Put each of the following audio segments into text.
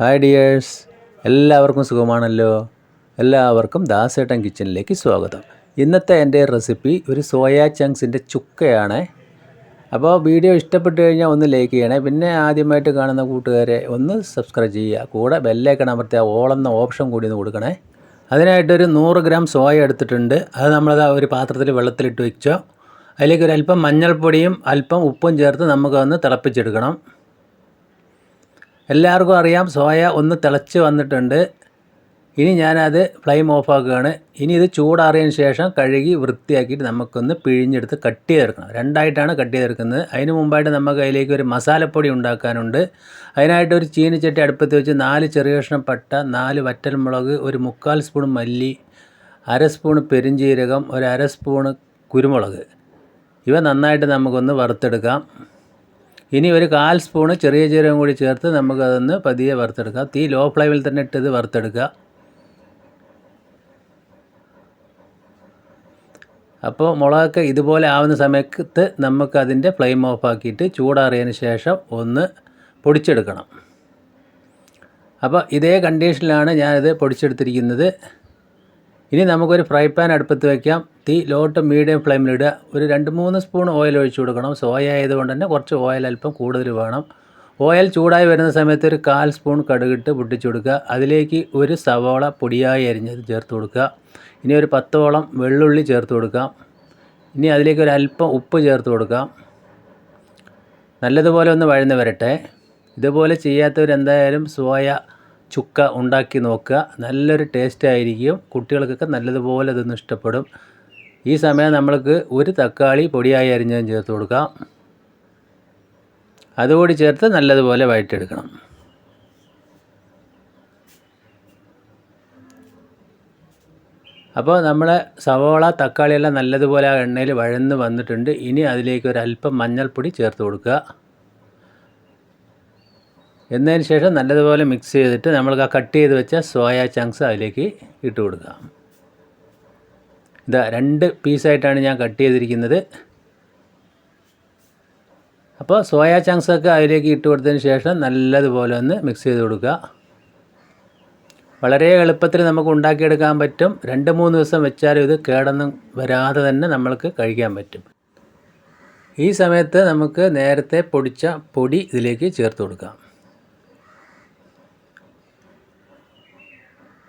Hi dears എല്ലാവർക്കും സുഖമാണല്ലോ? എല്ലാവർക്കും ദാസേട്ടൻ കിച്ചണിലേക്ക് സ്വാഗതം. ഇന്നത്തെ എന്റെ റെസിപ്പി ഒരു സോയാ ചങ്ക്സിന്റെ ചുക്കയാണ്. അപ്പോൾ വീഡിയോ ഇഷ്ടപ്പെട്ട് കഴിഞ്ഞാൽ ഒന്ന് ലൈക്ക് ചെയ്യണേ. പിന്നെ ആദ്യമായിട്ട് കാണുന്ന കൂട്ടുകാരെ ഒന്ന് സബ്സ്ക്രൈബ് ചെയ്യുക. കൂടെ ബെല്ലൈക്കൺ അമർത്തിയ ഓളെന്ന ഓപ്ഷൻ കൂടി ഒന്ന് കൊടുക്കണേ. അതിനായിട്ടൊരു നൂറ് ഗ്രാം സോയ എടുത്തിട്ടുണ്ട്. അത് നമ്മളത് ഒരു പാത്രത്തിൽ വെള്ളത്തിലിട്ട് വെച്ചോ. അതിലേക്ക് ഒരു അല്പം മഞ്ഞൾപ്പൊടിയും അല്പം ഉപ്പും ചേർത്ത് നമുക്കൊന്ന് തിളപ്പിച്ചെടുക്കണം. എല്ലാവർക്കും അറിയാം. സോയ ഒന്ന് തിളച്ച് വന്നിട്ടുണ്ട്. ഇനി ഞാനത് ഫ്ലെയിം ഓഫ് ആക്കുകയാണ് ഇനി ഇത് ചൂടാറിയതിന് ശേഷം കഴുകി വൃത്തിയാക്കിയിട്ട് നമുക്കൊന്ന് പിഴിഞ്ഞെടുത്ത് കട്ട് ചെയ്തെടുക്കണം. രണ്ടായിട്ടാണ് കട്ട് ചെയ്തെടുക്കുന്നത്. അതിന് മുമ്പായിട്ട് നമുക്ക് അതിലേക്ക് ഒരു മസാലപ്പൊടി ഉണ്ടാക്കാനുണ്ട്. അതിനായിട്ട് ഒരു ചീനിച്ചട്ടി അടുപ്പത്ത് വെച്ച് നാല് ചെറിയ കഷ്ണം പട്ട നാല് വറ്റൽ മുളക് ഒരു മുക്കാൽ സ്പൂൺ മല്ലി അര സ്പൂൺ പെരിഞ്ജീരകം ഒരു അര സ്പൂണ് കുരുമുളക്. ഇവ നന്നായിട്ട് നമുക്കൊന്ന് വറുത്തെടുക്കാം. ഇനി ഒരു കാൽ സ്പൂണ് ചെറിയ ജീരകം കൂടി ചേർത്ത് നമുക്കതൊന്ന് പതിയെ വറുത്തെടുക്കാം. തീ ലോ ഫ്ലെയിമിൽ തന്നെ ഇട്ടത് വറുത്തെടുക്കുക. അപ്പോൾ മുളകൊക്കെ ഇതുപോലെ ആവുന്ന സമയത്ത് നമുക്കതിന്റെ ഫ്ലെയിം ഓഫ് ആക്കിയിട്ട് ചൂടാറിയതിന് ശേഷം ഒന്ന് പൊടിച്ചെടുക്കണം. അപ്പോൾ ഇതേ കണ്ടീഷനിലാണ് ഞാനിത് പൊടിച്ചെടുത്തിരിക്കുന്നത്. ഇനി നമുക്കൊരു ഫ്രൈ പാൻ അടുപ്പത്ത് വയ്ക്കാം തീ ലോ ടു മീഡിയം ഫ്ലെയിമിലിടുക ഒരു രണ്ട് മൂന്ന് സ്പൂൺ ഓയിൽ ഒഴിച്ചു കൊടുക്കണം. സോയ ആയതുകൊണ്ട് തന്നെ കുറച്ച് ഓയിൽ അല്പം കൂടുതൽ വേണം. ഓയിൽ ചൂടായി വരുന്ന സമയത്ത് ഒരു കാൽ സ്പൂൺ കടുകിട്ട് പൊട്ടിച്ചു കൊടുക്കുക. അതിലേക്ക് ഒരു സവോള പൊടിയായി അരിഞ്ഞത് ചേർത്ത് കൊടുക്കുക. ഇനി ഒരു പത്തോളം വെള്ളുള്ളി ചേർത്ത് കൊടുക്കാം ഇനി അതിലേക്ക് ഒരു അല്പം ഉപ്പ് ചേർത്ത് കൊടുക്കാം നല്ലതുപോലെ ഒന്ന് വഴന്ന് വരട്ടെ. ഇതുപോലെ ചെയ്യാത്തവരെന്തായാലും സോയ ചുക്ക ഉണ്ടാക്കി നോക്കുക. നല്ലൊരു ടേസ്റ്റ് ആയിരിക്കും. കുട്ടികൾക്കൊക്കെ നല്ലതുപോലെ ഇതൊന്ന് ഇഷ്ടപ്പെടും. ഈ സമയം നമ്മൾക്ക് ഒരു തക്കാളി പൊടിയായി അരിഞ്ഞതും ചേർത്ത് കൊടുക്കാം. അതുകൂടി ചേർത്ത് നല്ലതുപോലെ വഴറ്റെടുക്കണം അപ്പോൾ നമ്മളെ സവോള തക്കാളിയെല്ലാം നല്ലതുപോലെ ആ എണ്ണയിൽ വഴന്ന് വന്നിട്ടുണ്ട്. ഇനി അതിലേക്ക് ഒരു അല്പം മഞ്ഞൾപ്പൊടി ചേർത്ത് കൊടുക്കുക. എന്നതിന് ശേഷം നല്ലതുപോലെ മിക്സ് ചെയ്തിട്ട് നമ്മൾക്ക് ആ കട്ട് ചെയ്ത് വെച്ച സോയ ചങ്ക്സ് അതിലേക്ക് ഇട്ട് കൊടുക്കുക ഇതാ രണ്ട് പീസായിട്ടാണ് ഞാൻ കട്ട് ചെയ്തിരിക്കുന്നത്. അപ്പോൾ സോയ ചങ്ക്സൊക്കെ അതിലേക്ക് ഇട്ട് കൊടുത്തതിന് ശേഷം നല്ലതുപോലെ ഒന്ന് മിക്സ് ചെയ്ത് കൊടുക്കുക. വളരെ എളുപ്പത്തിൽ നമുക്ക് ഉണ്ടാക്കിയെടുക്കാൻ പറ്റും. രണ്ട് മൂന്ന് ദിവസം വെച്ചാലും ഇത് കേടൊന്നും വരാതെ തന്നെ നമ്മൾക്ക് കഴിക്കാൻ പറ്റും. ഈ സമയത്ത് നമുക്ക് നേരത്തെ പൊടിച്ച പൊടി ഇതിലേക്ക് ചേർത്ത് കൊടുക്കാം.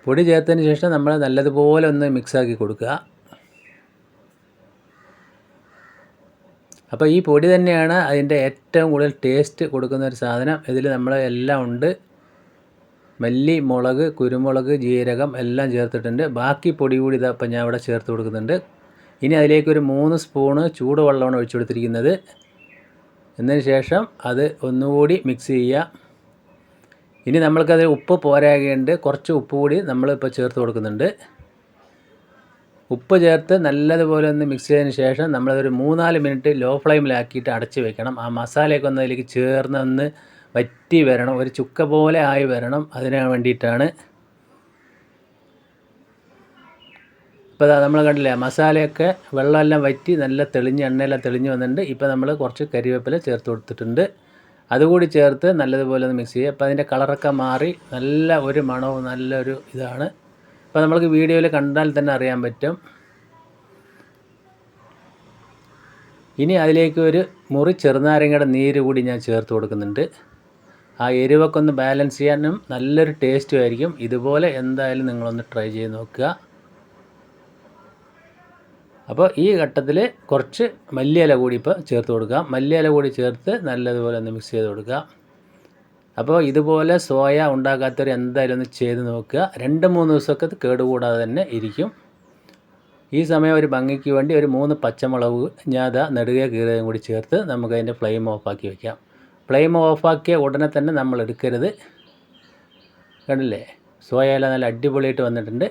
പൊടി ചേർത്തതിന് ശേഷം നമ്മൾ നല്ലതുപോലെ ഒന്ന് മിക്സാക്കി കൊടുക്കുക. അപ്പോൾ ഈ പൊടി തന്നെയാണ് അതിന്റെ ഏറ്റവും കൂടുതൽ ടേസ്റ്റ് കൊടുക്കുന്ന ഒരു സാധനം. ഇതിൽ നമ്മൾ എല്ലാം ഉണ്ട്. മല്ലി മുളക് കുരുമുളക് ജീരകം എല്ലാം ചേർത്തിട്ടുണ്ട്. ബാക്കി പൊടി കൂടി ഇതാ ഇപ്പം ഞാൻ ഇവിടെ ചേർത്ത് കൊടുക്കുന്നുണ്ട്. ഇനി അതിലേക്ക് ഒരു മൂന്ന് സ്പൂണ് ചൂടുവെള്ളമാണ് ഒഴിച്ചു കൊടുത്തിരിക്കുന്നത്. എന്നതിന് ശേഷം അത് ഒന്നുകൂടി മിക്സ് ചെയ്യുക. ഇനി നമ്മൾക്കത് ഉപ്പ് പോരാകേണ്ട. കുറച്ച് ഉപ്പ് കൂടി നമ്മളിപ്പോൾ ചേർത്ത് കൊടുക്കുന്നുണ്ട്. ഉപ്പ് ചേർത്ത് നല്ലതുപോലെ ഒന്ന് മിക്സ് ചെയ്തതിന് ശേഷം നമ്മളതൊരു മൂന്നാൽ മിനിറ്റ് ലോ ഫ്ലെയിമിലാക്കിയിട്ട് അടച്ച് വെക്കണം. ആ മസാലയൊക്കെ ഒന്ന് അതിലേക്ക് ചേർന്ന് ഒന്ന് വറ്റി വരണം. ഒരു ചുക്ക പോലെ ആയി വരണം അതിന് വേണ്ടിയിട്ടാണ്. ഇപ്പോൾ നമ്മൾ കണ്ടില്ലേ മസാലയൊക്കെ വെള്ളമെല്ലാം വറ്റി നല്ല തെളിഞ്ഞ് എണ്ണയെല്ലാം തെളിഞ്ഞ് വന്നിട്ടുണ്ട്. ഇപ്പോൾ നമ്മൾ കുറച്ച് കരിവേപ്പില ചേർത്ത് കൊടുത്തിട്ടുണ്ട്. അതുകൂടി ചേർത്ത് നല്ലതുപോലെ ഒന്ന് മിക്സ് ചെയ്യുക. അപ്പോൾ അതിന്റെ കളറൊക്കെ മാറി നല്ല ഒരു മണവും നല്ലൊരു ഇതാണ്. അപ്പോൾ നമ്മൾക്ക് വീഡിയോയിൽ കണ്ടാൽ തന്നെ അറിയാൻ പറ്റും. ഇനി അതിലേക്ക് ഒരു മുറി ചെറുനാരങ്ങയുടെ നീര് കൂടി ഞാൻ ചേർത്ത് കൊടുക്കുന്നുണ്ട്. ആ എരിവൊക്കെ ഒന്ന് ബാലൻസ് ചെയ്യാനും നല്ലൊരു ടേസ്റ്റും ആയിരിക്കും. ഇതുപോലെ എന്തായാലും നിങ്ങളൊന്ന് ട്രൈ ചെയ്ത് നോക്കുക. അപ്പോൾ ഈ ഘട്ടത്തിൽ കുറച്ച് മല്ലിയില കൂടി ഇപ്പോൾ ചേർത്ത് കൊടുക്കുക. മല്ലിയില കൂടി ചേർത്ത് നല്ലതുപോലെ ഒന്ന് മിക്സ് ചെയ്ത് കൊടുക്കുക. അപ്പോൾ ഇതുപോലെ സോയ ഉണ്ടാക്കാത്തവർ എന്തായാലും ഒന്ന് ചെയ്ത് നോക്കുക. രണ്ട് മൂന്ന് ദിവസമൊക്കെ ഇത് കേടുകൂടാതെ തന്നെ ഇരിക്കും. ഈ സമയം ഒരു ഭംഗിക്ക് വേണ്ടി ഒരു മൂന്ന് പച്ചമുളക് ഞാത അതാ നെടുകെ കീറുകയും കൂടി ചേർത്ത് നമുക്ക് അതിന്റെ ഫ്ലെയിം ഓഫാക്കി വയ്ക്കാം ഫ്ലെയിം ഓഫാക്കിയ ഉടനെ തന്നെ നമ്മൾ എടുക്കരുത്. കണ്ടില്ലേ? സോയയെല്ലാം നല്ല അടിപൊളിയായിട്ട് വന്നിട്ടുണ്ട്.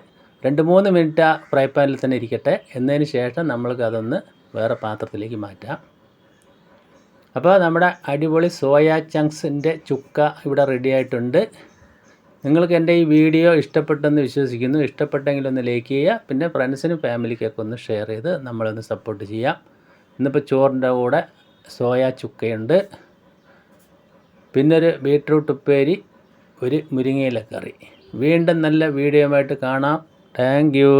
രണ്ട് മൂന്ന് മിനിറ്റ് ആ ഫ്രൈ പാനിൽ തന്നെ ഇരിക്കട്ടെ. എന്നതിന് ശേഷം നമ്മൾക്ക് അതൊന്ന് വേറെ പാത്രത്തിലേക്ക് മാറ്റാം. അപ്പോൾ നമ്മുടെ അടിപൊളി സോയ ചങ്ക്സിന്റെ ചുക്ക ഇവിടെ റെഡി ആയിട്ടുണ്ട്. നിങ്ങൾക്ക് എന്റെ ഈ വീഡിയോ ഇഷ്ടപ്പെട്ടെന്ന് വിശ്വസിക്കുന്നു. ഇഷ്ടപ്പെട്ടെങ്കിൽ ഒന്ന് ലൈക്ക് ചെയ്യുക. പിന്നെ ഫ്രണ്ട്സിനും ഫാമിലിക്കൊക്കെ ഒന്ന് ഷെയർ ചെയ്ത് നമ്മളൊന്ന് സപ്പോർട്ട് ചെയ്യാം. ഇന്നിപ്പോൾ ചോറിന്റെ കൂടെ സോയ ചുക്കയുണ്ട്. പിന്നൊരു ബീട്രൂട്ട് ഉപ്പേരി ഒരു മുരിങ്ങയില കറി. വീണ്ടും നല്ല വീഡിയോയുമായിട്ട് കാണാം. Thank you